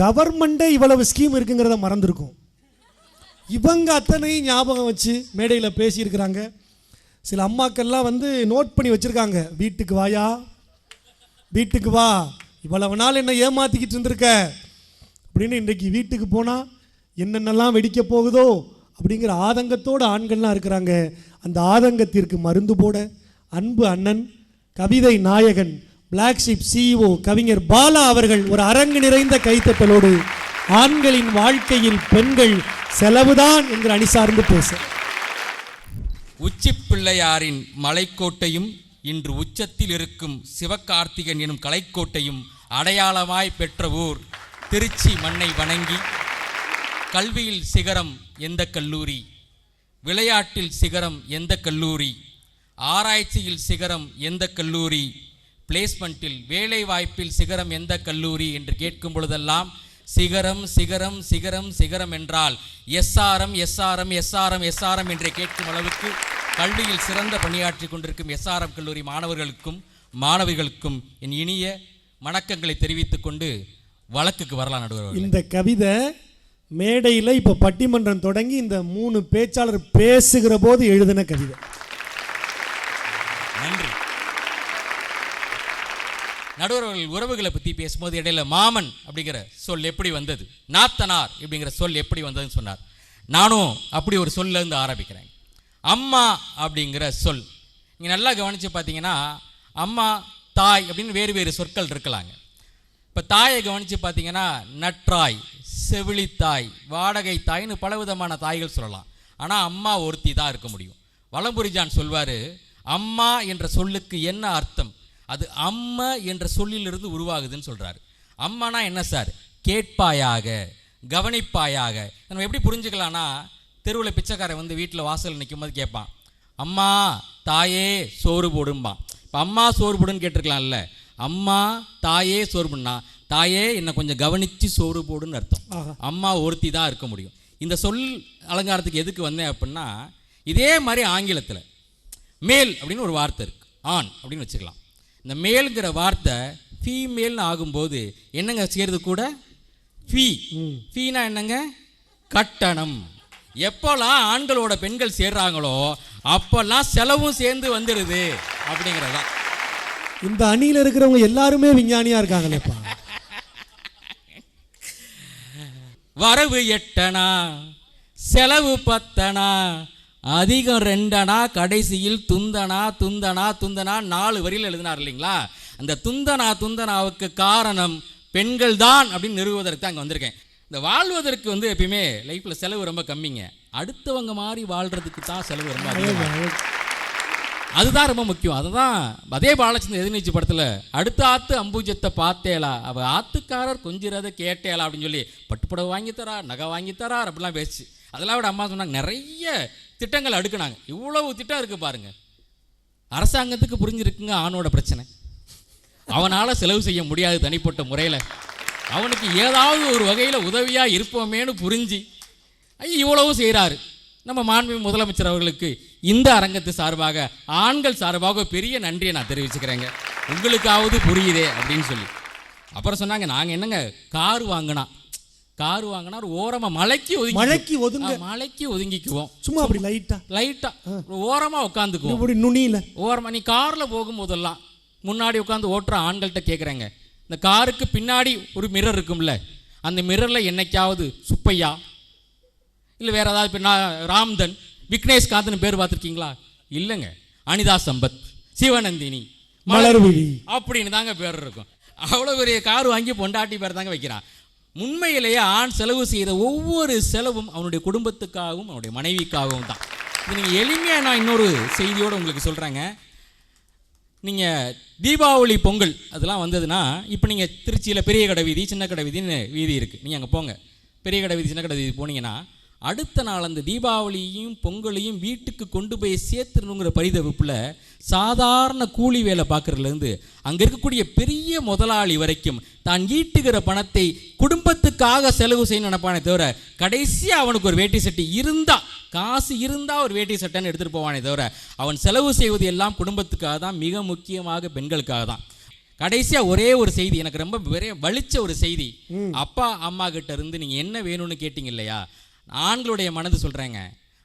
கவர்மெண்ட்டே இவ்வளவு ஸ்கீம் இருக்குங்கிறத மறந்துருக்கும். இவங்க அத்தனையும் ஞாபகம் வச்சு மேடையில் பேசியிருக்கிறாங்க. சில அம்மாக்கள்லாம் வந்து நோட் பண்ணி வச்சுருக்காங்க. வீட்டுக்கு வாயா? வீட்டுக்கு வா. இவ்வளவு நாள் என்ன ஏமாற்றிக்கிட்டு இருந்திருக்க. அப்படின்னு இன்றைக்கு வீட்டுக்கு போனால் என்னென்னலாம் வெடிக்க போகுதோ அப்படிங்கிற ஆதங்கத்தோடு ஆண்கள்லாம் இருக்கிறாங்க. அந்த ஆதங்கத்திற்கு மருந்து போட அன்பு அண்ணன் கவிதை நாயகன் பிளாக் ஷிப் சிஇஓ கவிஞர் பாலா அவர்கள் ஒரு அரங்கு நிறைந்த கைத்தட்டலோடு ஆண்களின் வாழ்க்கையில் பெண்கள் செலவுதான் என்று அணி சார்ந்து பேச. உச்சி பிள்ளையாரின் மலைக்கோட்டையும் இன்று உச்சத்தில் இருக்கும் சிவகார்த்திகன் எனும் கலைக்கோட்டையும் அடையாளமாய் பெற்ற ஊர் திருச்சி மண்ணை வணங்கி கல்வியில் சிகரம் எந்த கல்லூரி? விளையாட்டில் சிகரம் எந்த கல்லூரி? ஆராய்ச்சியில் சிகரம் எந்த கல்லூரி? பிளேஸ்மெண்ட்டில் வேலை வாய்ப்பில் சிகரம் எந்த கல்லூரி என்று கேட்கும் பொழுதெல்லாம் சிகரம் சிகரம் சிகரம் சிகரம் என்றால் எஸ்ஆர்எம் எஸ்ஆர்எம் எஸ்ஆர்எம் எஸ்ஆர்எம் என்று கேட்கும் அளவுக்கு கல்வியில் சிறந்த பணியாற்றி கொண்டிருக்கும் எஸ்ஆர்எம் கல்லூரி மாணவர்களுக்கும் மாணவிகளுக்கும் என் இனிய வணக்கங்களை தெரிவித்துக் கொண்டு வழக்குக்கு வரலாம் நடுவர் இந்த கவிதை மேடையில் இப்போ பட்டிமன்றம் தொடங்கி இந்த மூணு பேச்சாளர் பேசுகிற போது எழுதின கவிதை நன்றி நடுவர்கள் உறவுகளை பற்றி பேசும்போது இடையில மாமன் அப்படிங்கிற சொல் எப்படி வந்தது? நாத்தனார் அப்படிங்கிற சொல் எப்படி வந்ததுன்னு சொன்னார். நானும் அப்படி ஒரு சொல்லிருந்து ஆரம்பிக்கிறேன். அம்மா அப்படிங்கிற சொல். நீங்கள் நல்லா கவனித்து பார்த்தீங்கன்னா அம்மா தாய் அப்படின்னு வேறு வேறு சொற்கள் இருக்கலாங்க. இப்போ தாயை கவனித்து பார்த்தீங்கன்னா நற்றாய் செவிலித்தாய் வாடகை தாய்னு பலவிதமான தாய்கள் சொல்லலாம். ஆனால் அம்மா ஒருத்தி தான் இருக்க முடியும். வலம்புரிஜான் சொல்வார் அம்மா என்ற சொல்லுக்கு என்ன அர்த்தம்? அது அம்ம என்ற சொல்லிலிருந்து உருவாகுதுன்னு சொல்கிறாரு அம்மானா என்ன சார்? கேட்பாயாக கவனிப்பாயாக. நம்ம எப்படி புரிஞ்சுக்கலாம்னா தெருவில் பிச்சைக்காரன் வந்து வீட்டில் வாசல் நிற்கும் போது கேட்பான் அம்மா தாயே சோறு போடும்பான் இப்போ அம்மா சோறு போடுன்னு கேட்டிருக்கலாம்ல. அம்மா தாயே சோறு பண்ணா தாயே என்னை கொஞ்சம் கவனித்து சோறு போடுன்னு அர்த்தம். அம்மா ஒருத்தி தான் இருக்க முடியும். இந்த சொல் அலங்காரத்துக்கு எதுக்கு வந்தேன் அப்படின்னா இதே மாதிரி ஆங்கிலத்தில் மேல் அப்படின்னு ஒரு வார்த்தை இருக்கு ஆண் அப்படின்னு வச்சுக்கலாம். இந்த மேல்ங்கிற வார்த்தை ஃபீமேல்னு ஆகும்போது என்னங்க சேர்றது கூட? ஃபீ ஃபீனா என்னங்க? கட்டணம். எப்போல்லாம் ஆண்களோட பெண்கள் சேர்றாங்களோ அப்போல்லாம் செலவும் சேர்ந்து வந்துடுது அப்படிங்கிறதான். இந்த அணியில் இருக்கிறவங்க எல்லாருமே விஞ்ஞானியா இருக்காங்களேப்பா வரவு எட்டனா? செலவு பத்தனா? அதிகம் ரெண்டனா கடைசியில் துந்தனா துந்தனா துந்தனா நாலு வரியில் எழுதினார் இல்லைங்களா? அந்த துந்தனா துந்தனாவுக்கு காரணம் பெண்கள் தான் அப்படின்னு நிறுவுவதற்கு தான் அங்கே வந்திருக்கேன். இந்த வாழ்வதற்கு வந்து எப்பயுமே லைஃப்பில் செலவு ரொம்ப கம்மிங்க. அடுத்தவங்க மாதிரி வாழ்கிறதுக்கு தான் செலவு ரொம்ப அதிகம் அதுதான் ரொம்ப முக்கியம். அதுதான் அதே பாலச்சந்திர எதிர்நீச்சு படத்தில் அடுத்த ஆத்து அம்புஜத்தை பார்த்தேலா அவள் ஆத்துக்காரர் கொஞ்சிறத கேட்டேலா அப்படின்னு சொல்லி பட்டுப்புடவை வாங்கி தரா நகை வாங்கி அப்படிலாம் பேசிச்சு. அதெல்லாம் விட அம்மா சொன்னாங்க நிறைய திட்டங்கள் அடுக்குனாங்க. இவ்வளவு திட்டம் இருக்கு பாருங்க. அரசாங்கத்துக்கு புரிஞ்சிருக்குங்க ஆணோட பிரச்சனை. அவனால் செலவு செய்ய முடியாது தனிப்பட்ட முறையில். அவனுக்கு ஏதாவது ஒரு வகையில் உதவியாக இருப்போமேன்னு புரிஞ்சு ஐயா, இவ்வளவு செய்கிறாரு நம்ம மாண்பு முதலமைச்சர் அவர்களுக்கு இந்த அரங்கத்து சார்பாக ஆண்கள் சார்பாக பெரிய நன்றியை நான் தெரிவிச்சுக்கிறேங்க. உங்களுக்காவது புரியுதே அப்படின்னு சொல்லி. அப்புறம் சொன்னாங்க நாங்கள் என்னங்க கார் வாங்கினா கார் வாங்கினா ஒரு ஓரமாக மலைக்கு ஒதுங்கி மழைக்கு ஒதுங்க. மலைக்கு ஒதுங்கிக்குவோம். சும்மா அப்படி லைட்டா லைட்டாக ஓரமாக உட்காந்துக்குவோம். இப்படி நுனியில. ஓரமாக நீ காரில் போகும்போதெல்லாம் முன்னாடி உட்காந்து ஓட்டுற ஆண்கள்கிட்ட கேட்குறேங்க இந்த காருக்கு பின்னாடி ஒரு மிரர் இருக்கும்ல. அந்த மிரரில் என்னைக்காவது சுப்பையா? இல்லை வேற ஏதாவது இப்போ நான் ராம்தன் விக்னேஷ் காந்த்னு பேர் பார்த்துருக்கீங்களா? இல்லைங்க. அனிதா சம்பத் சிவநந்தினி மலர்விழி. அப்படின்னு தாங்க பேர் இருக்கும். அவ்வளோ பெரிய கார் வாங்கி பொண்டாட்டி பேர் தாங்க வைக்கிறான். உண்மையிலேயே ஆண் செலவு செய்த ஒவ்வொரு செலவும் அவனுடைய குடும்பத்துக்காகவும் அவனுடைய மனைவிக்காகவும் தான். இது நீங்கள் எளிமையாக நான் இன்னொரு செய்தியோடு உங்களுக்கு சொல்கிறேங்க நீங்கள் தீபாவளி பொங்கல் அதெல்லாம் வந்ததுன்னா இப்போ நீங்கள் திருச்சியில் பெரிய கடை வீதி சின்ன கடை வீதின்னு வீதி இருக்குது நீங்கள் அங்கே போங்க. பெரிய கடை வீதி சின்ன கடை வீதி போனீங்கன்னா அடுத்த நாள் அந்த தீபாவளியையும் பொங்கலையும் வீட்டுக்கு கொண்டு போய் சேர்த்துணுங்கிற பரிதவிப்பில் சாதாரண கூலி வேலை பார்க்குறதுலேருந்து அங்கே இருக்கக்கூடிய பெரிய முதலாளி வரைக்கும் தான் ஈட்டுகிற பணத்தை குடும்பத்துக்காக செலவு செய்யணும் நினைப்பானே தவிர கடைசியாக அவனுக்கு ஒரு வேட்டி சட்டை இருந்தால் காசு இருந்தால் ஒரு வேட்டி சட்டைன்னு எடுத்துகிட்டு போவானே தவிர அவன் செலவு செய்வது எல்லாம் குடும்பத்துக்காக தான் மிக முக்கியமாக பெண்களுக்காக தான். கடைசியா ஒரே ஒரு செய்தி எனக்கு ரொம்ப வலிச்ச ஒரு செய்தி. அப்பா அம்மா கிட்ட இருந்து நீங்க என்ன வேணும்னு கேட்டீங்க இல்லையா? ஆண்களுடைய மனது சொல்றேங்க.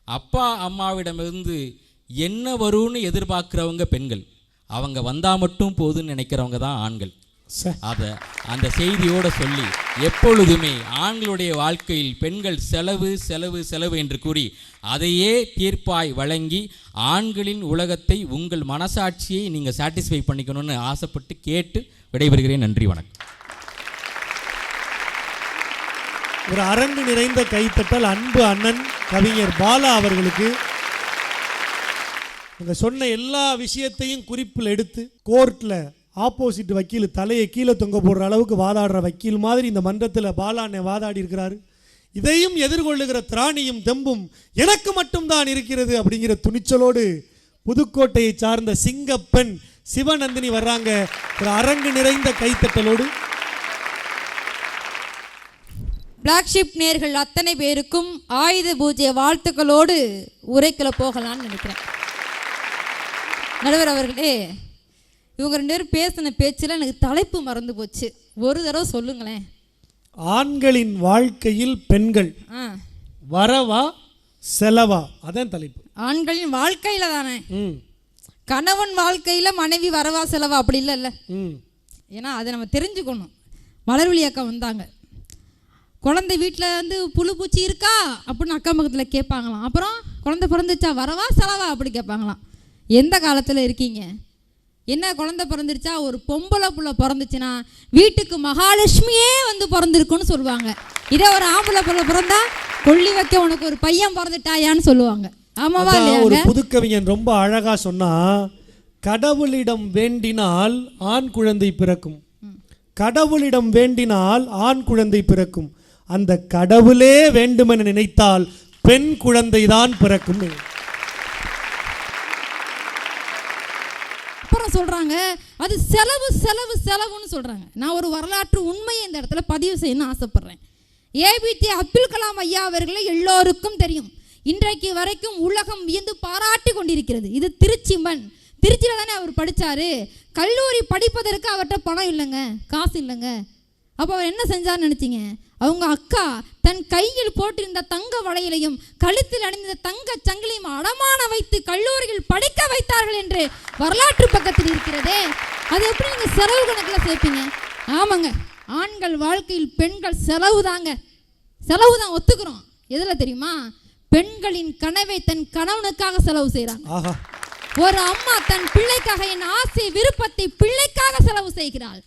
அப்பா அம்மாவிடமிருந்து என்ன வரும்னு எதிர்பார்க்கிறவங்க பெண்கள். அவங்க வந்தா மட்டும் போதும்னு நினைக்கிறவங்க தான் ஆண்கள். அதை அந்த செய்தியோட சொல்லி எப்பொழுதுமே ஆண்களுடைய வாழ்க்கையில் பெண்கள் செலவு செலவு செலவு என்று கூறி அதையே தீர்ப்பாய் வழங்கி ஆண்களின் உலகத்தை உங்கள் மனசாட்சியை நீங்கள் சாட்டிஸ்ஃபை பண்ணிக்கணும்னு ஆசைப்பட்டு கேட்டு விடைபெறுகிறேன். நன்றி வணக்கம். ஒரு அரங்கு நிறைந்த கைத்தட்டல் அன்பு அண்ணன் கவிஞர் பாலா அவர்களுக்கு அங்கே சொன்ன எல்லா விஷயத்தையும் குறிப்பில் எடுத்து கோர்ட்டில் ஆப்போசிட் வக்கீல் தலையை கீழே தொங்க போடுற அளவுக்கு வாதாடுற வக்கீல் மாதிரி இந்த மன்றத்தில் பாலாண்ணே வாதாடி இருக்கிறாரு. இதையும் எதிர்கொள்ளுகிற திராணியும் தெம்பும் எனக்கு மட்டும்தான் இருக்கிறது அப்படிங்கிற துணிச்சலோடு புதுக்கோட்டையை சார்ந்த சிங்கப்பெண் சிவநந்தினி வர்றாங்க. ஒரு அரங்கு நிறைந்த கைத்தட்டலோடு. பிளாக் ஷிப் நேர்கள் அத்தனை பேருக்கும் ஆயுத பூஜை வாழ்த்துக்களோடு உரைக்கல போகலாம்னு நினைக்கிறேன். நடுவர் அவர்களே இவங்க ரெண்டு பேரும் பேசின பேச்சில் எனக்கு தலைப்பு மறந்து போச்சு. ஒரு தடவை சொல்லுங்களேன். ஆண்களின் வாழ்க்கையில் பெண்கள் வரவா செலவா? அதான் தலைப்பு. ஆண்களின் வாழ்க்கையில தானே. கணவன் வாழ்க்கையில மனைவி வரவா செலவா? அப்படி இல்லைல்ல. ம். ஏன்னா அதை நம்ம தெரிஞ்சுக்கணும். மலர்விழி அக்கா வந்தாங்க. குழந்தை வீட்டில் வந்து புழு பூச்சி இருக்கா? அப்படின்னு அக்கம் பக்கத்தில் கேட்பாங்களாம். அப்புறம் குழந்தை பிறந்துச்சா? வரவா செலவா? அப்படி கேட்பாங்களாம். எந்த காலத்தில் இருக்கீங்க? என்ன குழந்தை பிறந்துருச்சா? ஒரு பொம்பளை புள்ள பிறந்துச்சுன்னா வீட்டுக்கு மகாலட்சுமியே வந்து பிறந்திருக்குன்னு சொல்லுவாங்க. இதே ஒரு ஆம்பளை புள்ள பிறந்தா கொள்ளி வைக்க உனக்கு ஒரு பையன் பிறந்துட்டாயான்னு சொல்லுவாங்க. ஆமாவா ஒரு புதுக்கவிஞன் ரொம்ப அழகா சொன்னா கடவுளிடம் வேண்டினால் ஆண் குழந்தை பிறக்கும். கடவுளிடம் வேண்டினால் ஆண் குழந்தை பிறக்கும். அந்த கடவுளே வேண்டுமென நினைத்தால் பெண் குழந்தை தான் பிறக்கும். சொல்கிறாங்க அது செலவு செலவு செலவுன்னு சொல்கிறாங்க நான் ஒரு வரலாற்று உண்மையை இந்த இடத்துல பதிவு செய்யணும்னு ஆசைப்பட்றேன். ஏபிஜே அப்துல் கலாம் ஐயா அவர்களை எல்லோருக்கும் தெரியும். இன்றைக்கு வரைக்கும் உலகம் வியந்து பாராட்டி கொண்டிருக்கிறது. இது திருச்சி மண். திருச்சியில் தானே அவர் படித்தார் கல்லூரி படிப்பதற்கு அவர்கிட்ட பணம் இல்லைங்க. காசு இல்லைங்க. அப்போ அவர் என்ன செஞ்சார்னு நினச்சிங்க? அவங்க அக்கா தன் கையில் போட்டிருந்த தங்க வளையலையும் கழுத்தில் அணிந்த தங்க சங்கிலியும் அடமான வைத்து கல்லூரியில் படிக்க வைத்தார்கள் என்று வரலாற்று பக்கத்தில் இருக்கிறதே. அது எப்படி நீங்க செலவு கணக்கில் சேர்ப்பீங்க? ஆமாங்க. ஆண்கள் வாழ்க்கையில் பெண்கள் செலவு தாங்க செலவு தான் ஒத்துக்கிறோம். எதில் தெரியுமா? பெண்களின் கனவை தன் கணவனுக்காக செலவு செய்கிறாங்க ஒரு அம்மா தன் பிள்ளைக்காக என் ஆசை விருப்பத்தை பிள்ளைக்காக செலவு செய்கிறாள்.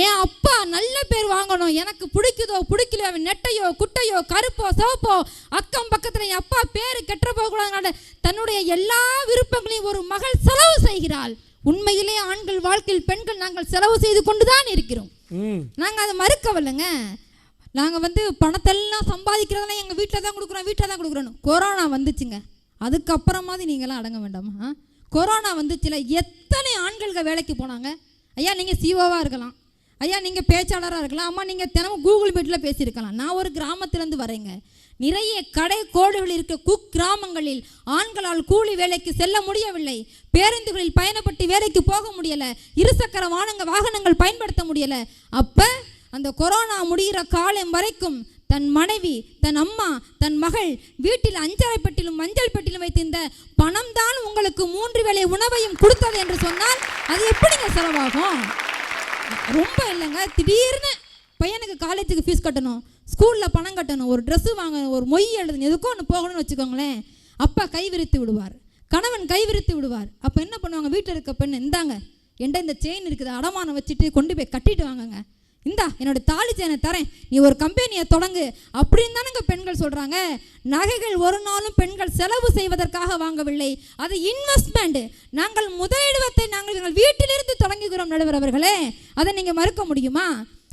என் அப்பா நல்ல பேர் வாங்கணும்? எனக்கு பிடிக்குதோ பிடிக்கலையோ அவன் நெட்டையோ குட்டையோ கருப்போ சிவப்போ அக்கம் பக்கத்தில் என் அப்பா பேர் கெட்ட போகக்கூடாதுனால தன்னுடைய எல்லா விருப்பங்களையும் ஒரு மகள் செலவு செய்கிறாள். உண்மையிலே ஆண்கள் வாழ்க்கையில் பெண்கள் நாங்கள் செலவு செய்து கொண்டு தான் இருக்கிறோம் நாங்கள் அதை மறுக்கவில்லைங்க. நாங்கள் வந்து பணத்தெல்லாம் சம்பாதிக்கிறதெல்லாம் எங்கள் வீட்டில் தான் கொடுக்குறோம் வீட்டில் தான் கொடுக்குறோம் கொரோனா வந்துச்சுங்க. அதுக்கப்புறமாவது நீங்களாம் அடங்க வேண்டாமா? கொரோனா வந்துச்சுல எத்தனை ஆண்கள்க வேலைக்கு போனாங்க? ஐயா நீங்கள் சிஓவாக இருக்கலாம். ஐயா நீங்கள் பேச்சாளராக இருக்கலாம். அம்மா நீங்கள் தினமும் கூகுள் மீட்டில் பேசியிருக்கலாம். நான் ஒரு கிராமத்திலேருந்து வரேங்க. நிறைய கடை கோடுகள் இருக்க குக் கிராமங்களில் ஆண்களால் கூலி வேலைக்கு செல்ல முடியவில்லை. பேருந்துகளில் பயணப்பட்டு வேலைக்கு போக முடியலை. இருசக்கர வாகனங்க வாகனங்கள் பயன்படுத்த முடியலை. அப்போ அந்த கொரோனா முடிகிற காலம் வரைக்கும் தன் மனைவி தன் அம்மா தன் மகள் வீட்டில் அஞ்சரை பெட்டிலும் மஞ்சள் பெட்டிலும் வைத்திருந்த பணம் தான் உங்களுக்கு மூன்று வேளை உணவையும் கொடுத்தது என்று சொன்னால் அது எப்படிங்க செலவாகும்? ரொம்ப இல்லைங்க. திடீர்னு பையனுக்கு காலேஜுக்கு ஃபீஸ் கட்டணும் ஸ்கூலில் பணம் கட்டணும் ஒரு ட்ரெஸ்ஸு வாங்க ஒரு மொய் எழுதணும் எதுக்கோ ஒன்று போகணும்னு வச்சுக்கோங்களேன் அப்பா கைவிரித்து விடுவார். கணவன் கைவிரித்து விடுவார். அப்போ என்ன பண்ணுவாங்க? வீட்டில் இருக்க பெண் இந்தாங்க என்கிட்ட இந்த செயின் இருக்குது அடமானம் வச்சுட்டு கொண்டு போய் கட்டிட்டு வாங்கங்க. இந்தா என்னோட தாலி செயினை தரேன். நீ ஒரு கம்பெனியை தொடங்கு. அப்படின்னு தானுங்க பெண்கள் சொல்கிறாங்க நகைகள் ஒரு நாளும் பெண்கள் செலவு செய்வதற்காக வாங்கவில்லை. அது இன்வெஸ்ட்மெண்ட் நாங்கள் முதலிடுவத்தை நாங்கள் எங்கள் வீட்டிலிருந்து தொடங்குகிறோம் நடுவர் அவர்களே. அதை நீங்கள் மறுக்க முடியுமா?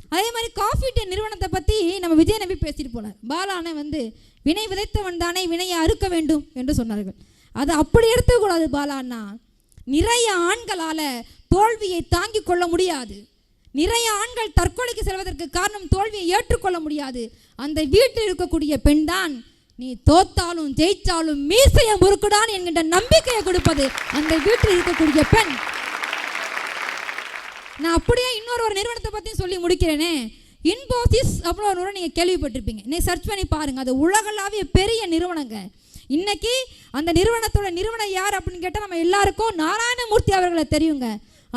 அதே மாதிரி காஃபி டே நிறுவனத்தை பற்றி நம்ம விஜய் நம்பி பேசிட்டு போனார் பாலானே வந்து வினை விதைத்தவன் தானே வினையை அறுக்க வேண்டும் என்று சொன்னார்கள். அது அப்படி எடுத்துக்கூடாது பாலாண்ணா. நிறைய ஆண்களால் தோல்வியை தாங்கிக் கொள்ள முடியாது. நிறைய ஆண்கள் தற்கொலைக்கு செல்வதற்கு காரணம் தோல்வியை ஏற்றுக்கொள்ள முடியாது. அந்த வீட்டில் இருக்கக்கூடிய பெண் தான் நீ தோத்தாலும் ஜெயிச்சாலும் மீசைய முறுக்குடான் என்கின்ற நம்பிக்கையை கொடுப்பது அந்த வீட்டில் இருக்கக்கூடிய பெண். நான் அப்படியே இன்னொரு ஒரு நிறுவனத்தை பற்றியும் சொல்லி முடிக்கிறேனே. இன்போசிஸ் அப்படின்னு ஒரு நீங்கள் கேள்விப்பட்டிருப்பீங்க. நீ சர்ச் பண்ணி பாருங்கள் அது உலகளாவிய பெரிய நிறுவனங்க. இன்னைக்கு அந்த நிறுவனத்தோட நிறுவனம் யார் அப்படின்னு கேட்டால் நம்ம எல்லாருக்கும் நாராயணமூர்த்தி அவர்களை தெரியுங்க.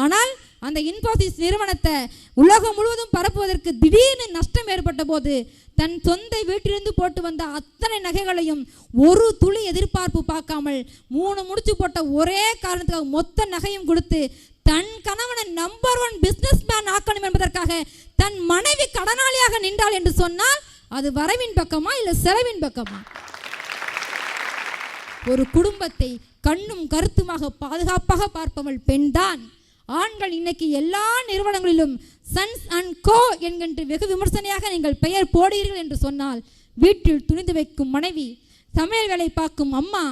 ஆனால் அந்த இன்போசிஸ் நிறுவனத்தை உலகம் முழுவதும் பரப்புவதற்கு திடீர்னு நஷ்டம் ஏற்பட்ட போது தன் சொந்த வீட்டிலிருந்து போட்டு வந்த அத்தனை நகைகளையும் ஒரு துளி எதிர்பார்ப்பு பார்க்காமல் மூணு முடிச்சு போட்ட ஒரே காரணத்துக்காக மொத்த நகையும் கொடுத்து தன் கணவனை நம்பர் ஒன் பிஸ்னஸ் மேன் ஆக்கணும் என்பதற்காக தன் மனைவி கடனாளியாக நின்றாள் என்று சொன்னால் அது வரவின் பக்கமா இல்லை செலவின் பக்கமா? ஒரு குடும்பத்தை கண்ணும் கருத்துமாக பாதுகாப்பாக பார்ப்பவள் பெண்தான். ஆண்கள் இன்னைக்கு எல்லா நிறுவனங்களிலும் சன்ஸ் அண்ட் கோ என்கின்ற வெகு விமர்சனையாக நீங்கள் பெயர் போடுகிறீர்கள் என்று சொன்னால் வீட்டில் துணிந்து வைக்கும் மனைவி சமையல் வேலை பார்க்கும் அம்மா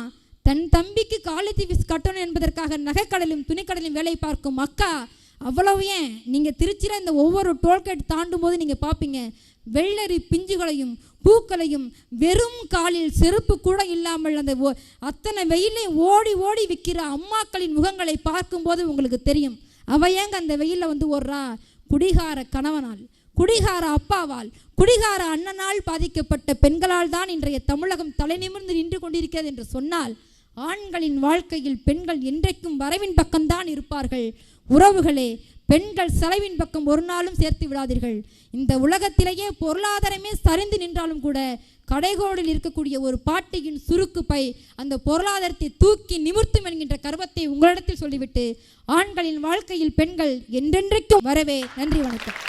தன் தம்பிக்கு காலேஜ் ஃபீஸ் கட்டணும் என்பதற்காக நகைக்கடலும் துணிக்கடலும் வேலை பார்க்கும் அக்கா அவ்வளவு ஏன்? நீங்கள் திருச்சியில் இந்த ஒவ்வொரு டோல்கேட் தாண்டும் போது நீங்கள் பார்ப்பீங்க வெள்ளரி பிஞ்சுகளையும் பூக்களையும் வெறும் காலில் செருப்பு கூட இல்லாமல் அந்த அத்தனை வெயிலையும் ஓடி ஓடி விற்கிற அம்மாக்களின் முகங்களை பார்க்கும்போது உங்களுக்கு தெரியும். அவ ஏங்க அந்த வெயிலில் வந்து ஓடுறா? குடிகார கணவனால் குடிகார அப்பாவால் குடிகார அண்ணனால் பாதிக்கப்பட்ட பெண்களால் தான் இன்றைய தமிழகம் தலைநிமிர்ந்து நின்று கொண்டிருக்கிறது என்று சொன்னால் ஆண்களின் வாழ்க்கையில் பெண்கள் என்றைக்கும் வரவின் பக்கம்தான் இருப்பார்கள். உறவுகளே பெண்கள் செலவின் பக்கம் ஒரு நாளும் சேர்த்து விடாதீர்கள். இந்த உலகத்திலேயே பொருளாதாரமே சரிந்து நின்றாலும் கூட கடைகோடில் இருக்கக்கூடிய ஒரு பாட்டியின் சுருக்கு பை அந்த பொருளாதாரத்தை தூக்கி நிமிர்த்தும் என்கின்ற கர்வத்தை உங்களிடத்தில் சொல்லிவிட்டு ஆண்களின் வாழ்க்கையில் பெண்கள் என்றென்றைக்கும் வரவே நன்றி வணக்கம்.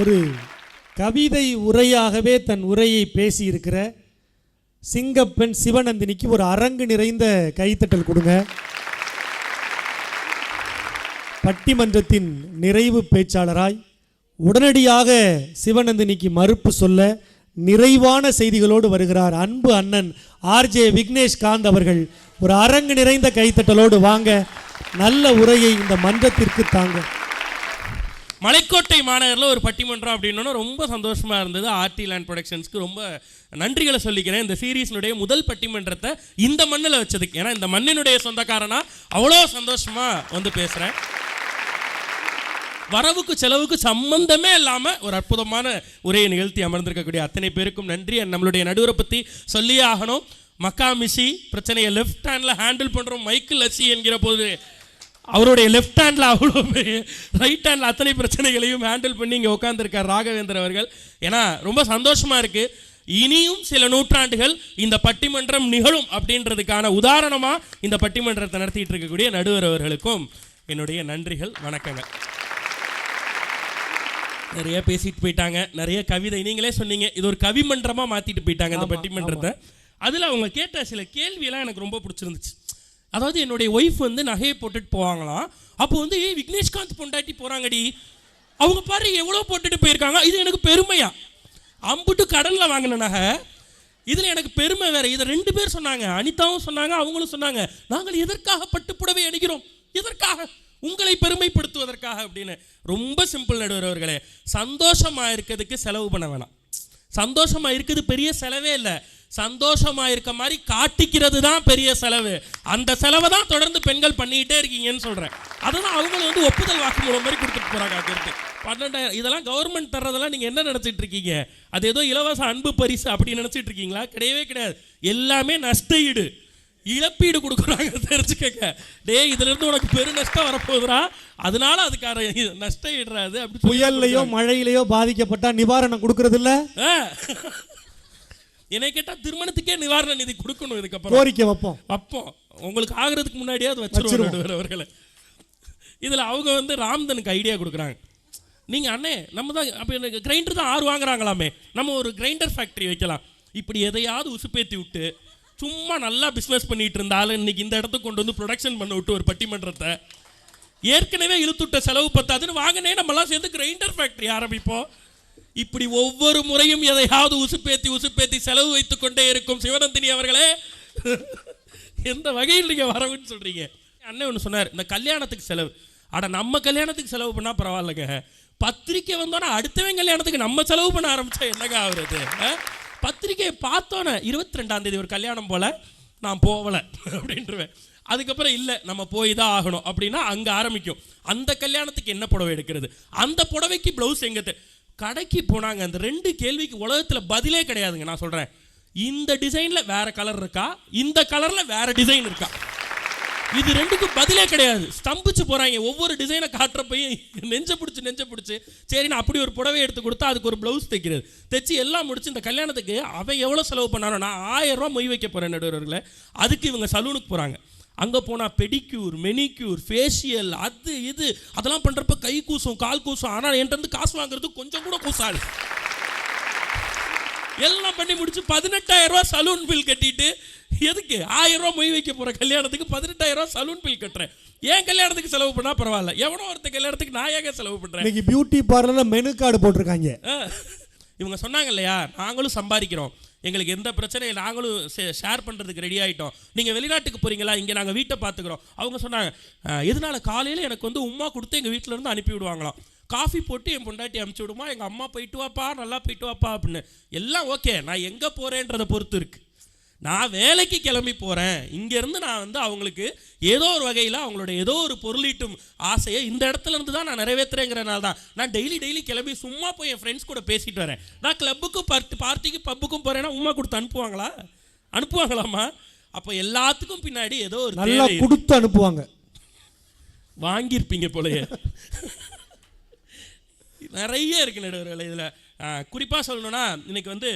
ஒரு கவிதை உரையாகவே தன் உரையை பேசியிருக்கிற சிங்கப்பெண் சிவநந்தினிக்கு ஒரு அரங்கு நிறைந்த கைத்தட்டல் கொடுங்க. பட்டிமன்றத்தின் நிறைவு பேச்சாளராய் உடனடியாக சிவநந்தினிக்கு மறுப்பு சொல்ல நிறைவான செய்திகளோடு வருகிறார் அன்பு அண்ணன் ஆர்ஜே விக்னேஷ் காந்த் அவர்கள். ஒரு அரங்கு நிறைந்த கைத்தட்டலோடு வாங்க நல்ல உரையை இந்த மன்றத்திற்கு தாங்க. மலைக்கோட்டை மாநகரில் ஒரு பட்டிமன்றம் அப்படின்னா ரொம்ப சந்தோஷமாக இருந்தது. ஆர்டி லேண்ட் ப்ரொடக்ஷன்ஸ்க்கு ரொம்ப நன்றிகளை சொல்லிக்கிறேன். இந்த சீரீஸினுடைய முதல் பட்டிமன்றத்தை இந்த மண்ணில் வச்சதுக்கு. ஏன்னா இந்த மண்ணினுடைய சொந்தக்காரனா அவ்வளோ சந்தோஷமா வந்து பேசுகிறேன் வரவுக்கு செலவுக்கு சம்பந்தமே இல்லாமல் ஒரு அற்புதமான உரையை நிகழ்த்தி அமர்ந்திருக்கக்கூடிய அத்தனை பேருக்கும் நன்றி. நம்மளுடைய நடுவரை பற்றி சொல்லியே ஆகணும். மக்கா மிஷி பிரச்சனையை லெஃப்ட் ஹேண்டில் ஹேண்டில் பண்ணுறோம் மைக்கேல் லசி என்கிற போது அவருடைய லெஃப்ட் ஹேண்டில் அவ்வளோ ரைட் ஹேண்டில் அத்தனை பிரச்சனைகளையும் ஹேண்டில் பண்ணி இங்கே உட்காந்துருக்கார் ராகவேந்தர் அவர்கள். ஏன்னா ரொம்ப சந்தோஷமாக இருக்குது இனியும் சில நூற்றாண்டுகள் இந்த பட்டிமன்றம் நிகழும் அப்படின்றதுக்கான உதாரணமாக இந்த பட்டிமன்றத்தை நடத்திட்டு இருக்கக்கூடிய நடுவர் அவர்களுக்கும் என்னுடைய நன்றிகள் வணக்கங்கள். நிறைய பேசிட்டு போயிட்டாங்க. நிறைய கவிதை நீங்களே சொன்னீங்க. இது ஒரு கவிமன்றமா மாத்திட்டு போயிட்டாங்க இந்த பட்டிமன்றத்தை. அதுல அவங்க கேட்ட சில கேள்வியெல்லாம் எனக்கு ரொம்ப பிடிச்சிருந்துச்சு. அதாவது என்னுடைய ஒய்ஃப் வந்து நகையை போட்டுட்டு போவாங்களாம். அப்போ வந்து ஏ விக்னேஷ்காந்த் பொண்டாட்டி போகிறாங்கடி அவங்க பாரு எவ்வளோ போட்டுட்டு போயிருக்காங்க. இது எனக்கு பெருமையா. அம்புட்டு கடனில் வாங்கின நகை. இதில் எனக்கு பெருமை வேறு. இதை ரெண்டு பேர் சொன்னாங்க. அனிதாவும் சொன்னாங்க அவங்களும் சொன்னாங்க நாங்கள் எதற்காக பட்டுப்புடவை அணிகிறோம்? எதற்காக? உங்களை பெருமைப்படுத்துவதற்காக அப்படின்னு. ரொம்ப சிம்பிள் நடுவர்களே சந்தோஷமாக சந்தோஷமா இருக்கிறதுக்கு செலவு பண்ண வேணாம். சந்தோஷமாக இருக்கிறது பெரிய செலவே இல்லை. சந்தோஷமா இருக்க மாதிரி காட்டிக்கிறது தான் பெரிய செலவு. அந்த செலவை தான் தொடர்ந்து பெண்கள் பண்ணிக்கிட்டே இருக்கீங்கன்னு சொல்றேன். அதுதான் அவங்களும் வந்து ஒப்புதல் வாக்குமூலம் மாதிரி கொடுத்துட்டு போறாங்க அதுக்கு பன்னெண்டாயிரம் இதெல்லாம் கவர்மெண்ட் தர்றதெல்லாம் நீங்க என்ன நினைச்சிட்டு இருக்கீங்க? அது ஏதோ இலவச அன்பு பரிசு அப்படி நினைச்சிட்டு இருக்கீங்களா? கிடையவே கிடையாது. எல்லாமே நஷ்ட ஈடு இழப்பீடு கொடுக்குறாங்க தெரிஞ்சுக்கங்க. டேய் இதுல இருந்து உனக்கு பெரு நஷ்டம் வரப்போகுதுடா. அதனால அதுக்கான இது நஷ்ட ஈடுறாது அப்படி புயல்லையோ மழையிலையோ பாதிக்கப்பட்டா நிவாரணம் கொடுக்கறது இல்ல ஆ. என்னை கேட்டா திருமணத்துக்கே நிவாரண நிதி கொடுக்கணும் இதுக்கப்புறம். கோரிக்கை வைப்போம். அப்போ உங்களுக்கு ஆகிறதுக்கு முன்னாடியே அது வச்சிருவோம் அவர்களை. இதுல அவங்க வந்து ராம்தனுக்கு ஐடியா கொடுக்குறாங்க. நீங்க அண்ணே நம்ம தான் அப்போ எனக்கு கிரைண்டர் தான் ஆறு வாங்குறாங்களாமே. நம்ம ஒரு கிரைண்டர் ஃபேக்டரி வைக்கலாம். இப்படி எதையாவது உசுப்பேத்தி விட்டு சும்மா நல்லா பிஸ்னஸ் பண்ணிட்டு இருந்தாலும் இன்னைக்கு இந்த இடத்துக்கு கொண்டு வந்து ப்ரொடக்ஷன் பண்ண விட்டு ஒரு பட்டிமன்றத்தை ஏற்கனவே இழுத்துட்ட செலவு பத்தாதுன்னு வாங்கினே நம்மலாம் சேர்ந்து கிரைண்டர் ஃபேக்டரி ஆரம்பிப்போம். இப்படி ஒவ்வொரு முறையும் எதையாவது உசுப்பேத்தி உசுப்பேத்தி செலவு வைத்துக் கொண்டே இருக்கும் சிவநந்தினி அவர்களே. எந்த வகையில் நீங்க வரவுன்னு சொல்றீங்க? அண்ணன் ஒன்று சொன்னார் இந்த கல்யாணத்துக்கு செலவு. அட நம்ம கல்யாணத்துக்கு செலவு பண்ணா பரவாயில்லைங்க. பத்திரிக்கை வந்தோன்னா அடுத்தவன் கல்யாணத்துக்கு நம்ம செலவு பண்ண ஆரம்பிச்சா என்னங்க ஆகுறது? பத்திரிக்கையை பார்த்தோன்னே இருபத்தி ரெண்டாம் தேதி ஒரு கல்யாணம் போல நான் போகலை அப்படின்றவேன். அதுக்கப்புறம் இல்லை நம்ம போய் தான் ஆகணும் அப்படின்னா அங்கே ஆரம்பிக்கும். அந்த கல்யாணத்துக்கு என்ன புடவை எடுக்கிறது? அந்த புடவைக்கு ப்ளவுஸ் எங்கே கடைக்கு போனாங்க. அந்த ரெண்டு கேள்விக்கு உலகத்தில் பதிலே கிடையாதுங்க நான் சொல்கிறேன் இந்த டிசைனில் வேற கலர் இருக்கா? இந்த கலரில் வேற டிசைன் இருக்கா? இது ரெண்டுக்கும் பதிலே கிடையாது. ஸ்தம்பிச்சு போகிறாங்க ஒவ்வொரு டிசைனை காட்டுறப்பையும் நெஞ்ச பிடிச்சி நெஞ்ச பிடிச்சி. சரி நான் அப்படி ஒரு புடவை எடுத்து கொடுத்தா அதுக்கு ஒரு ப்ளவுஸ் தைக்கிறது. தைச்சி எல்லாம் முடிச்சு இந்த கல்யாணத்துக்கு அவன் எவ்வளோ செலவு பண்ணானோ நான் ஆயிரம் ரூபா மொய் வைக்க போகிறேன் நடுவர்களை. அதுக்கு இவங்க சலூனுக்கு போகிறாங்க அங்கே போனால் பெடிக்யூர் மெனிக்யூர் ஃபேஷியல் அது இது. அதெல்லாம் பண்ணுறப்ப கை கூசும் கால் கூசும். ஆனால் என்கிட்ட காசு வாங்குறது கொஞ்சம் கூட கூசாது. எல்லாம் பண்ணி முடிச்சு பதினெட்டாயிரம் ரூபாய் சலூன் பில் கட்டிட்டு எதுக்கு? ஆயிரம் ரூபாய் மொய் வைக்க போற கல்யாணத்துக்கு பதினெட்டாயிரம் ரூபாய் சலூன் பில் கட்டுறேன். ஏன் கல்யாணத்துக்கு செலவு பண்ணா பரவாயில்ல. எவனோ ஒருத்த கல்யாணத்துக்கு நான் ஏங்க செலவு பண்றேன்? இன்னைக்கு பியூட்டி பார்லர்ல மெனு கார்டு போட்டிருக்காங்க. இவங்க சொன்னாங்க இல்லையா? நாங்களும் சம்பாதிக்கிறோம். எங்களுக்கு எந்த பிரச்சனையும் நாங்களும் ஷேர் பண்ணுறதுக்கு ரெடி ஆகிட்டோம் நீங்கள் வெளிநாட்டுக்கு போகிறீங்களா இங்கே நாங்கள் வீட்டை பார்த்துக்குறோம். அவங்க சொன்னாங்க இதனால் எதனால காலையில் எனக்கு வந்து உமா கொடுத்து எங்கள் வீட்டில் இருந்து அனுப்பி விடுவாங்களாம். காஃபி போட்டு என் பொண்டாட்டி அனுப்பிச்சி விடுமா? எங்கள் அம்மா போயிட்டு வாப்பா நல்லா போயிட்டு வாப்பா அப்படின்னு. எல்லாம் ஓகே நான் எங்கே போகிறேன்றதை பொறுத்து இருக்குது நான் வேலைக்கு கிளம்பி போகிறேன் இங்கேருந்து நான் வந்து அவங்களுக்கு ஏதோ ஒரு வகையில் அவங்களோட ஏதோ ஒரு பொருளீட்டும் ஆசையை இந்த இடத்துல இருந்து தான் நான் நிறைவேற்றுறேங்கிறனால தான். நான் டெய்லி டெய்லி கிளம்பி சும்மா போய் என் ஃப்ரெண்ட்ஸ் கூட பேசிட்டு வரேன். நான் கிளப்புக்கும் பார்ட்டி பார்ட்டிக்கு பப்புக்கும் போகிறேன்னா உமா கொடுத்து அனுப்புவாங்களா? அனுப்புவாங்களாம்மா? அப்போ எல்லாத்துக்கும் பின்னாடி ஏதோ ஒரு நல்லா கொடுத்து அனுப்புவாங்க. வாங்கியிருப்பீங்க போலயே. நிறைய இருக்கு நடுவர்கள் இதில். குறிப்பாக சொல்லணும்னா இன்னைக்கு வந்து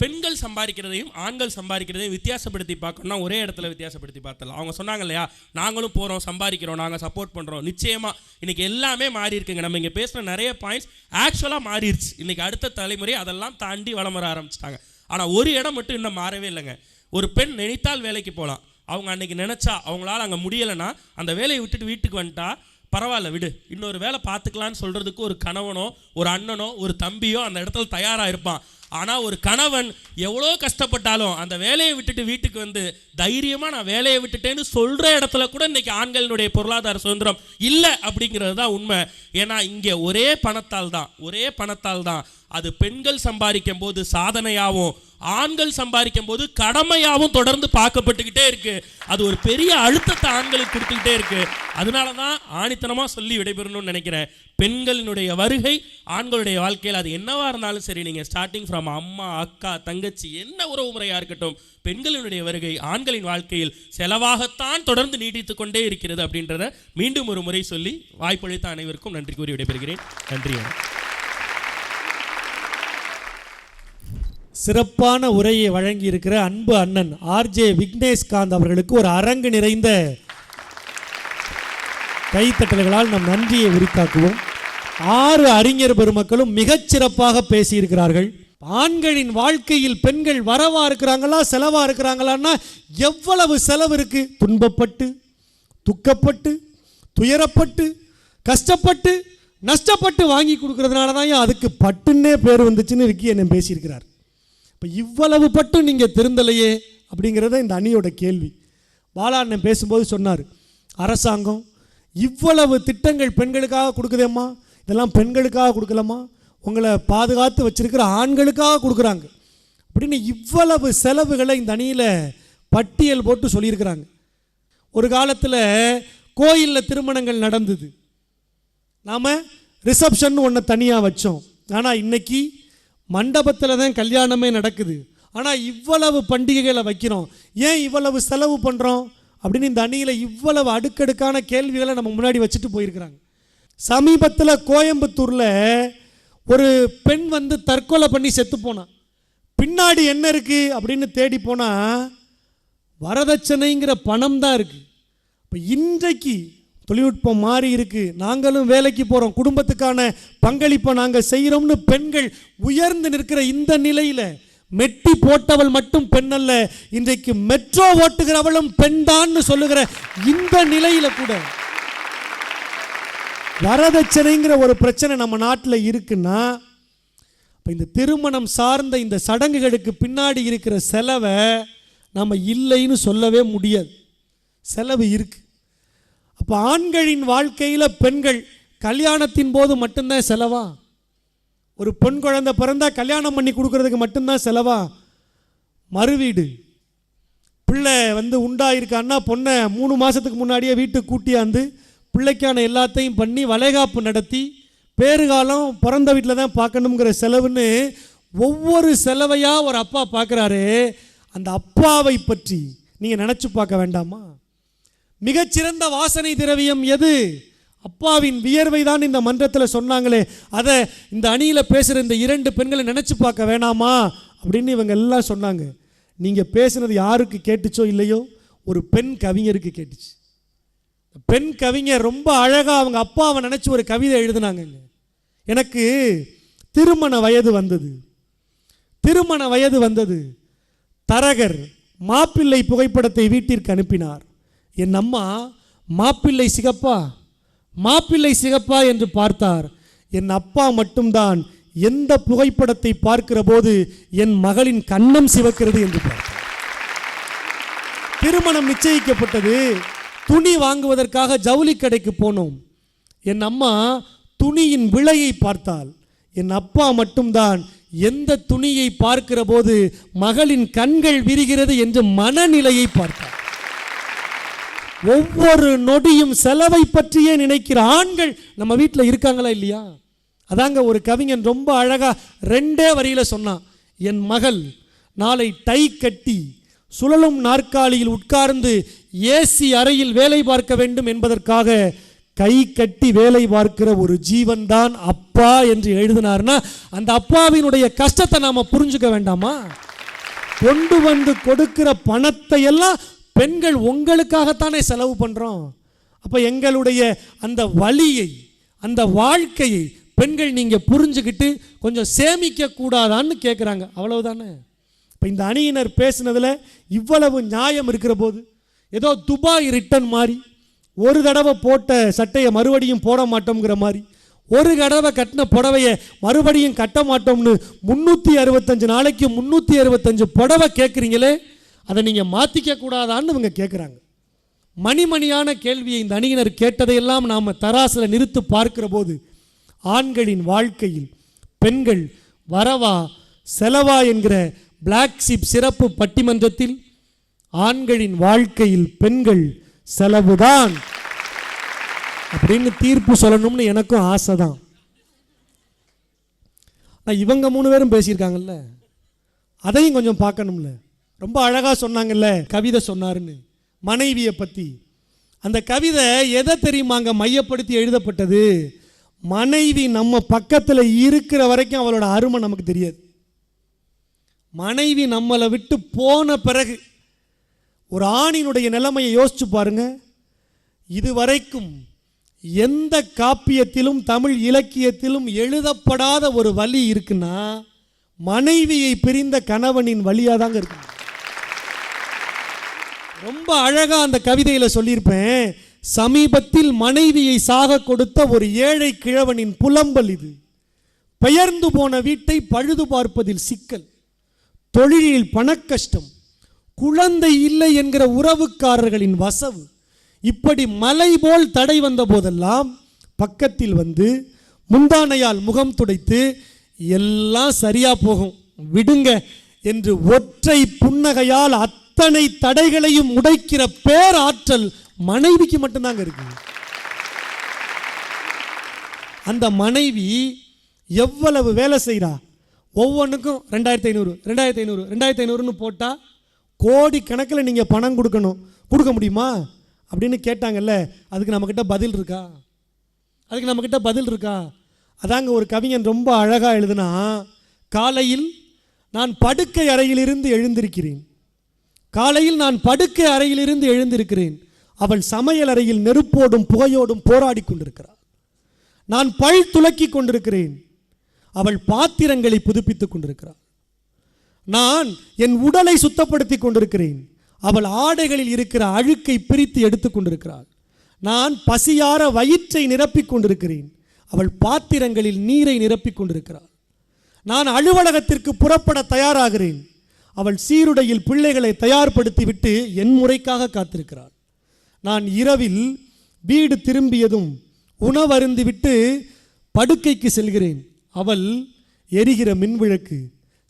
பெண்கள் சம்பாதிக்கிறதையும் ஆண்கள் சம்பாதிக்கிறதையும் வித்தியாசப்படுத்தி பார்க்கணும்னா ஒரே இடத்துல வித்தியாசப்படுத்தி பார்த்தலாம் அவங்க சொன்னாங்க இல்லையா நாங்களும் போகிறோம் சம்பாதிக்கிறோம் நாங்கள் சப்போர்ட் பண்ணுறோம் நிச்சயமாக இன்றைக்கி எல்லாமே மாறி இருக்குங்க நம்ம இங்கே பேசின நிறைய பாயிண்ட்ஸ் ஆக்சுவலாக மாறிடுச்சு இன்றைக்கி அடுத்த தலைமுறை அதெல்லாம் தாண்டி வளம் வர ஆரம்பிச்சிட்டாங்க. ஆனால் ஒரு இடம் மட்டும் இன்னும் மாறவே இல்லைங்க. ஒரு பெண் நினைத்தால் வேலைக்கு போகலாம் அவங்க அன்றைக்கி நினச்சா அவங்களால அங்கே முடியலைன்னா அந்த வேலையை விட்டுட்டு வீட்டுக்கு வந்துட்டா பரவாயில்ல விடு. இன்னொரு வேலை பார்த்துக்கலான்னு சொல்கிறதுக்கு ஒரு கணவனோ ஒரு அண்ணனோ ஒரு தம்பியோ அந்த இடத்துல தயாராக இருப்பான். ஆனால் ஒரு கணவன் எவ்வளோ கஷ்டப்பட்டாலும் அந்த வேலையை விட்டுட்டு வீட்டுக்கு வந்து தைரியமாக நான் வேலையை விட்டுட்டேன்னு சொல்கிற இடத்துல கூட இன்றைக்கி ஆண்களினுடைய பொருளாதார சுதந்திரம் இல்லை அப்படிங்கிறது தான் உண்மை. ஏன்னா இங்கே ஒரே பணத்தால் தான் ஒரே பணத்தால் தான். அது பெண்கள் சம்பாதிக்கும் போது சாதனையாகவும் ஆண்கள் சம்பாதிக்கும் போது கடமையாகவும் தொடர்ந்து பார்க்கப்பட்டுக்கிட்டே இருக்கு. அது ஒரு பெரிய அழுத்தத்தை ஆண்களுக்கு கொடுத்துக்கிட்டே இருக்கு. அதனால தான் ஆணித்தனமாக சொல்லி விடைபெறணும்னு நினைக்கிறேன். பெண்களினுடைய வருகை ஆண்களுடைய வாழ்க்கையில் அது என்னவா இருந்தாலும் சரி நீங்கள் ஸ்டார்டிங் ஃப்ரம் அம்மா அக்கா தங்கச்சி என்ன உறவு முறையாக இருக்கட்டும் பெண்களினுடைய வருகை ஆண்களின் வாழ்க்கையில் செலவாகத்தான் தொடர்ந்து நீடித்து கொண்டே இருக்கிறது அப்படின்றத மீண்டும் ஒரு முறை சொல்லி வாய்ப்பளித்த அனைவருக்கும் நன்றி கூறி விடைபெறுகிறேன். நன்றி. சிறப்பான உரையை வழங்கி இருக்கிற அன்பு அண்ணன் ஆர்ஜே விக்னேஷ்காந்த் அவர்களுக்கு ஒரு அரங்கு நிறைந்த கைத்தட்டல்களால் நம் நன்றியை விரித்தாக்குவோம் ஆறு அறிஞர் பெருமக்களும் மிகச்சிறப்பாக பேசியிருக்கிறார்கள். ஆண்களின் வாழ்க்கையில் பெண்கள் வரவா இருக்கிறாங்களா செலவா இருக்கிறாங்களான்னா எவ்வளவு செலவு இருக்கு? துன்பப்பட்டு துக்கப்பட்டு துயரப்பட்டு கஷ்டப்பட்டு நஷ்டப்பட்டு வாங்கி கொடுக்கறதுனால தான் அதுக்கு பட்டுன்னே பேர் வந்துச்சுன்னு இருக்கி என்ன பேசியிருக்கிறார். இப்போ இவ்வளவு பட்டும் நீங்கள் திருந்தலையே அப்படிங்கிறத இந்த அணியோட கேள்வி. பாலா அண்ணன் பேசும்போது சொன்னார் அரசாங்கம் இவ்வளவு திட்டங்கள் பெண்களுக்காக கொடுக்குதேம்மா? இதெல்லாம் பெண்களுக்காக கொடுக்கலம்மா. உங்களை பாதுகாத்து வச்சிருக்கிற ஆண்களுக்காக கொடுக்குறாங்க. அப்படின்னு இவ்வளவு செலவுகளை இந்த அணியில் பட்டியல் போட்டு சொல்லியிருக்கிறாங்க. ஒரு காலத்தில் கோயிலில் திருமணங்கள் நடந்தது. நாம் ரிசப்ஷன் ஒன்று தனியாக வச்சோம். ஆனால் இன்னைக்கு மண்டபத்தில் தான் கல்யாணமே நடக்குது. ஆனால் இவ்வளவு பண்டிகைகளை வைக்கிறோம். ஏன் இவ்வளவு செலவு பண்ணுறோம் அப்படின்னு இந்த அணியில் இவ்வளவு அடுக்கடுக்கான கேள்விகளை நம்ம முன்னாடி வச்சுட்டு போயிருக்கிறாங்க. சமீபத்தில் கோயம்புத்தூரில் ஒரு பெண் வந்து தற்கொலை பண்ணி செத்து போனான் பின்னாடி என்ன இருக்குது அப்படின்னு தேடி போனால் வரதட்சணைங்கிற பணம் தான் இருக்குது இப்போ இன்றைக்கு தொழில்நுட்பம் மாறி இருக்குது நாங்களும் வேலைக்கு போகிறோம் குடும்பத்துக்கான பங்களிப்பை நாங்கள் செய்கிறோம்னு பெண்கள் உயர்ந்து நிற்கிற இந்த நிலையில் மெட்டி போட்டவள் மட்டும் பெண் அல்ல இன்றைக்கு மெட்ரோ ஓட்டுகிறவளும் பெண்தான் சொல்லுகிற இந்த நிலையில கூட வரதட்சணைங்கிற ஒரு பிரச்சனை நம்ம நாட்டில் இருக்குன்னா இப்போ இந்த திருமணம் சார்ந்த இந்த சடங்குகளுக்கு பின்னாடி இருக்கிற செலவை நம்ம இல்லைன்னு சொல்லவே முடியாது. செலவு இருக்கு. அப்போ ஆண்களின் வாழ்க்கையில் பெண்கள் கல்யாணத்தின் போது மட்டும்தான் செலவா? ஒரு பெண் குழந்தை பிறந்தா கல்யாணம் பண்ணி கொடுக்கறதுக்கு மட்டும்தான் செலவா? மறுவீடு பிள்ளை வந்து உண்டாயிருக்கான்னா பொண்ணை மூணு மாதத்துக்கு முன்னாடியே வீட்டுக்கு கூட்டியாந்து பிள்ளைக்கான எல்லாத்தையும் பண்ணி வளைகாப்பு நடத்தி பேறுகாலம் பிறந்த வீட்டில் தான் பார்க்கணுங்கிற செலவுன்னு ஒவ்வொரு செலவையாக ஒரு அப்பா பார்க்குறாரு. அந்த அப்பாவை பற்றி நீங்கள் நினச்சி பார்க்க வேண்டாமா? மிகச்சிறந்த வாசனை திரவியம் எது? அப்பாவின் வியர்வை தான் இந்த மன்றத்தில் சொன்னாங்களே. அதை இந்த அணியில் பேசுகிற இந்த இரண்டு பெண்களை நினச்சி பார்க்க வேணாமா? அப்படின்னு இவங்க எல்லாம் சொன்னாங்க. நீங்கள் பேசுனது யாருக்கு கேட்டுச்சோ இல்லையோ ஒரு பெண் கவிஞருக்கு கேட்டுச்சு. பெண் கவிஞர் ரொம்ப அழகாக அவங்க அப்பாவை நினச்சி ஒரு கவிதை எழுதினாங்க எனக்கு திருமண வயது வந்தது. திருமண வயது வந்தது. தரகர் மாப்பிள்ளை புகைப்படத்தை வீட்டிற்கு அனுப்பினார். என் அம்மா மாப்பிள்ளை சிகப்பா? மாப்பிள்ளை சிகப்பா என்று பார்த்தார். என் அப்பா மட்டும்தான் எந்த புகைப்படத்தை பார்க்கிற போது என் மகளின் கண்ணம் சிவக்கிறது என்று பார்த்தார். திருமணம் நிச்சயிக்கப்பட்டது. துணி வாங்குவதற்காக ஜவுளி கடைக்கு போனோம். என் அம்மா துணியின் விலையை பார்த்தாள். என் அப்பா மட்டும்தான் எந்த துணியை பார்க்கிற போது மகளின் கண்கள் விரிகிறது என்று மனநிலையை பார்த்தார். ஒவ்வொரு நொடியும் செலவை பற்றியே நினைக்கிற ஆண்கள் நம்ம வீட்டில் இருக்காங்களா இல்லையா? அதாங்க ஒரு கவிஞன் ரொம்ப அழகாக ரெண்டே வரியில சொன்னான். என் மகள் நாளை டை கட்டி சுழலும் நாற்காலியில் உட்கார்ந்து ஏசி அறையில் வேலை பார்க்க வேண்டும் என்பதற்காக கை கட்டி வேலை பார்க்கிற ஒரு ஜீவன் தான் அப்பா என்று எழுதினார்னா அந்த அப்பாவினுடைய கஷ்டத்தை நாம் புரிஞ்சுக்க வேண்டாமா? கொண்டு வந்து கொடுக்கிற பணத்தை எல்லாம் பெண்கள் உங்களுக்காகத்தானே செலவு பண்ணுறோம் அப்போ எங்களுடைய அந்த வழியை அந்த வாழ்க்கையை பெண்கள் நீங்கள் புரிஞ்சுக்கிட்டு கொஞ்சம் சேமிக்க கூடாதான்னு கேட்குறாங்க அவ்வளவுதானே? இப்போ இந்த அணியினர் பேசினதில் இவ்வளவு நியாயம் இருக்கிற போது ஏதோ துபாய் ரிட்டன் மாதிரி ஒரு தடவை போட்ட சட்டையை மறுபடியும் போட மாட்டோங்கிற மாதிரி ஒரு தடவை கட்டின புடவையை மறுபடியும் கட்ட மாட்டோம்னு முந்நூற்றி அறுபத்தஞ்சு நாளைக்கு முந்நூற்றி அறுபத்தஞ்சு புடவை கேட்குறீங்களே அதை நீங்கள் மாற்றிக்க கூடாதான்னு இவங்க கேட்குறாங்க மணிமணியான கேள்வியை இந்த அணியினர் கேட்டதையெல்லாம் நாம் தராசில் நிறுத்து பார்க்கிற போது ஆண்களின் வாழ்க்கையில் பெண்கள் வரவா செலவா என்கிற பிளாக் ஷிப் சிறப்பு பட்டிமன்றத்தில் ஆண்களின் வாழ்க்கையில் பெண்கள் செலவுதான். அப்படின்னு தீர்ப்பு சொல்லணும்னு எனக்கும் ஆசை தான் இவங்க மூணு பேரும் பேசியிருக்காங்கல்ல. அதையும் கொஞ்சம் பார்க்கணும்ல. ரொம்ப அழகாக சொன்னாங்கல்ல கவிதை சொன்னாருன்னு. மனைவியை பற்றி அந்த கவிதை எதை தெரியுமாங்க? மையப்படுத்தி எழுதப்பட்டது. மனைவி நம்ம பக்கத்தில் இருக்கிற வரைக்கும் அவளோட அருமை நமக்கு தெரியாது. மனைவி நம்மளை விட்டு போன பிறகு ஒரு ஆணினுடைய நிலைமையை யோசிச்சு பாருங்க. இதுவரைக்கும் எந்த காப்பியத்திலும் தமிழ் இலக்கியத்திலும் எழுதப்படாத ஒரு வழி இருக்குன்னா மனைவியை பிரிந்த கணவனின் வழியாக தாங்க இருக்கு ரொம்ப அழகா அந்த கவிதையில சொல்லியிருப்பேன். சமீபத்தில் மனைவியை சாக கொடுத்த ஒரு ஏழை கிழவனின் புலம்பல் இது. பெயர்ந்து போன வீட்டை பழுது பார்ப்பதில் சிக்கல். தொழிலில் பணக்கஷ்டம். குழந்தை இல்லை என்கிற உறவுக்காரர்களின் வசவு. இப்படி மலை போல் தடை வந்த போதெல்லாம் பக்கத்தில் வந்து முந்தானையால் முகம் துடைத்து எல்லாம் சரியா போகும். விடுங்க என்று ஒற்றை புன்னகையால் அத்தனை தடைகளையும் உடைக்கிற பேராற்றல் மனைவிக்கு மட்டும்தாங்க இருக்கு. அந்த மனைவி எவ்வளவு வேலை செய்கிறா ஒவ்வொன்றுக்கும் ரெண்டாயிரத்தி ஐநூறு ரெண்டாயிரத்தி ஐநூறு ரெண்டாயிரத்தி ஐநூறுன்னு போட்டால் கோடி கணக்கில் நீங்கள் பணம் கொடுக்கணும். கொடுக்க முடியுமா? அப்படின்னு கேட்டாங்கல்ல அதுக்கு நம்மக்கிட்ட பதில் இருக்கா? அதுக்கு நம்மக்கிட்ட பதில் இருக்கா? அதாங்க ஒரு கவிஞன் ரொம்ப அழகாக எழுதுனா காலையில் நான் படுக்கை அறையிலிருந்து எழுந்திருக்கிறேன். காலையில் நான் படுக்கை அறையிலிருந்து எழுந்திருக்கிறேன். அவள் சமையல் அறையில் நெருப்போடும் புகையோடும் போராடி கொண்டிருக்கிறாள். நான் பல் துலக்கி கொண்டிருக்கிறேன். அவள் பாத்திரங்களை புதுப்பித்துக் கொண்டிருக்கிறாள். நான் என் உடலை சுத்தப்படுத்திக் கொண்டிருக்கிறேன். அவள் ஆடைகளில் இருக்கிற அழுக்கை பிரித்து எடுத்துக் கொண்டிருக்கிறாள். நான் பசியார வயிற்றை நிரப்பிக் கொண்டிருக்கிறேன். அவள் பாத்திரங்களில் நீரை நிரப்பிக் கொண்டிருக்கிறாள். நான் அலுவலகத்திற்கு புறப்பட தயாராகிறேன். அவள் சீருடையில் பிள்ளைகளை தயார்படுத்திவிட்டு என் முறைக்காக காத்திருக்கிறாள். நான் இரவில் வீடு திரும்பியதும் உணவருந்திவிட்டு படுக்கைக்கு செல்கிறேன். அவள் எரிகிற மின்விளக்கு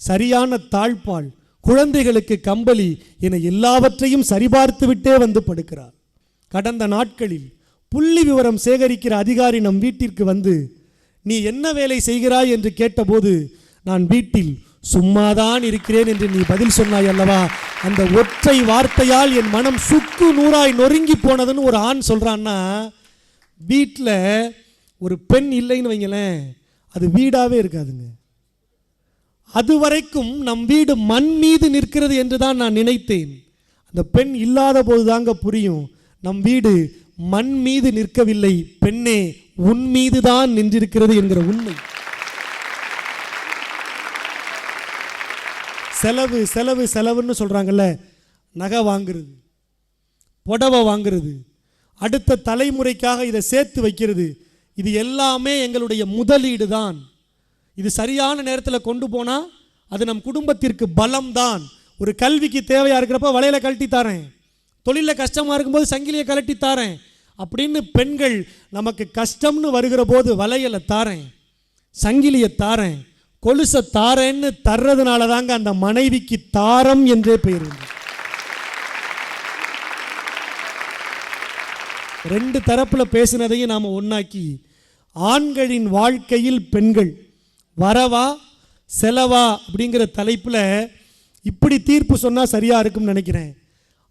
சரியான தாழ்பால் குழந்தைகளுக்கு கம்பளி என எல்லாவற்றையும் சரிபார்த்துவிட்டே வந்து படுக்கிறார் கடந்த நாட்களில் புள்ளி விவரம் சேகரிக்கிற அதிகாரி நம் வீட்டிற்கு வந்து நீ என்ன வேலை செய்கிறாய்? என்று கேட்டபோது நான் வீட்டில் சும்மாதான் இருக்கிறேன் என்று நீ பதில் சொன்னாய் அல்லவா? அந்த ஒற்றை வார்த்தையால் என் மனம் சுக்கு நூறாய் நொறுங்கி போனதுன்னு ஒரு ஆண் சொல்கிறான்னா வீட்டில் ஒரு பெண் இல்லைன்னு வைங்களேன் அது வீடாகவே இருக்காதுங்க. அதுவரைக்கும் நம் வீடு மண் மீது நிற்கிறது என்று தான் நான் நினைத்தேன். அந்த பெண் இல்லாத போது தாங்க புரியும். நம் வீடு மண் மீது நிற்கவில்லை பெண்ணே உன் மீது தான் நின்றிருக்கிறது என்கிற உண்மை. செலவு செலவு செலவுன்னு சொல்கிறாங்கல்ல நகை வாங்குறது புடவை வாங்குறது அடுத்த தலைமுறைக்காக இதை சேர்த்து வைக்கிறது இது எல்லாமே எங்களுடைய முதலீடு தான் இது சரியான நேரத்தில் கொண்டு போனால் அது நம் குடும்பத்திற்கு பலம் தான் ஒரு கல்விக்கு தேவையாக இருக்கிறப்ப வலையில் கழட்டி தரேன். தொழிலில் கஷ்டமாக இருக்கும்போது சங்கிலியை கழட்டி தாரேன். அப்படின்னு பெண்கள் நமக்கு கஷ்டம்னு வருகிற போது வளையலை தாரேன். சங்கிலியை தாரேன். கொலுசை தாரேன்னு தர்றதுனால தாங்க அந்த மனைவிக்கு தாரம் என்றே பெயர் ரெண்டு தரப்பில் பேசுனதையும் நாம் ஒன்றாக்கி ஆண்களின் வாழ்க்கையில் பெண்கள் வரவா செலவா அப்படிங்கிற தலைப்பில் இப்படி தீர்ப்பு சொன்னால் சரியாக இருக்கும்னு நினைக்கிறேன்.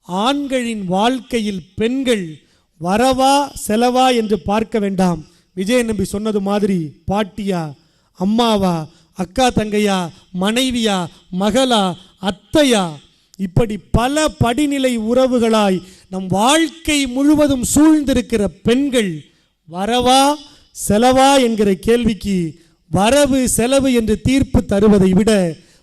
ஆண்களின் வாழ்க்கையில் பெண்கள் வரவா செலவா என்று பார்க்க வேண்டாம். விஜயநம்பி சொன்னது மாதிரி பாட்டியா அம்மாவா அக்கா தங்கையா மனைவியா மகளா அத்தையா? இப்படி பல படிநிலை உறவுகளாய் நம் வாழ்க்கை முழுவதும் சூழ்ந்திருக்கிற பெண்கள் வரவா செலவா என்கிற கேள்விக்கு வரவு செலவு என்று தீர்ப்பு தருவதை விட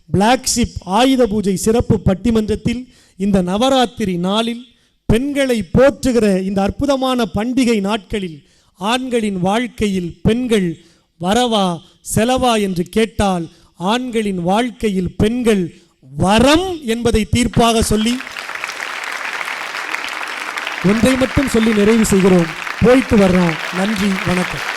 பிளாக்ஷிப் ஆயுத பூஜை சிறப்பு பட்டிமன்றத்தில் இந்த நவராத்திரி நாளில் பெண்களை போற்றுகிற இந்த அற்புதமான பண்டிகை நாட்களில் ஆண்களின் வாழ்க்கையில் பெண்கள் வரவா செலவா என்று கேட்டால் ஆண்களின் வாழ்க்கையில் பெண்கள் வரம் என்பதை தீர்ப்பாக சொல்லி ஒன்றை மட்டும் சொல்லி நிறைவு செய்கிறோம். போயிட்டு வர்றோம். நன்றி வணக்கம்.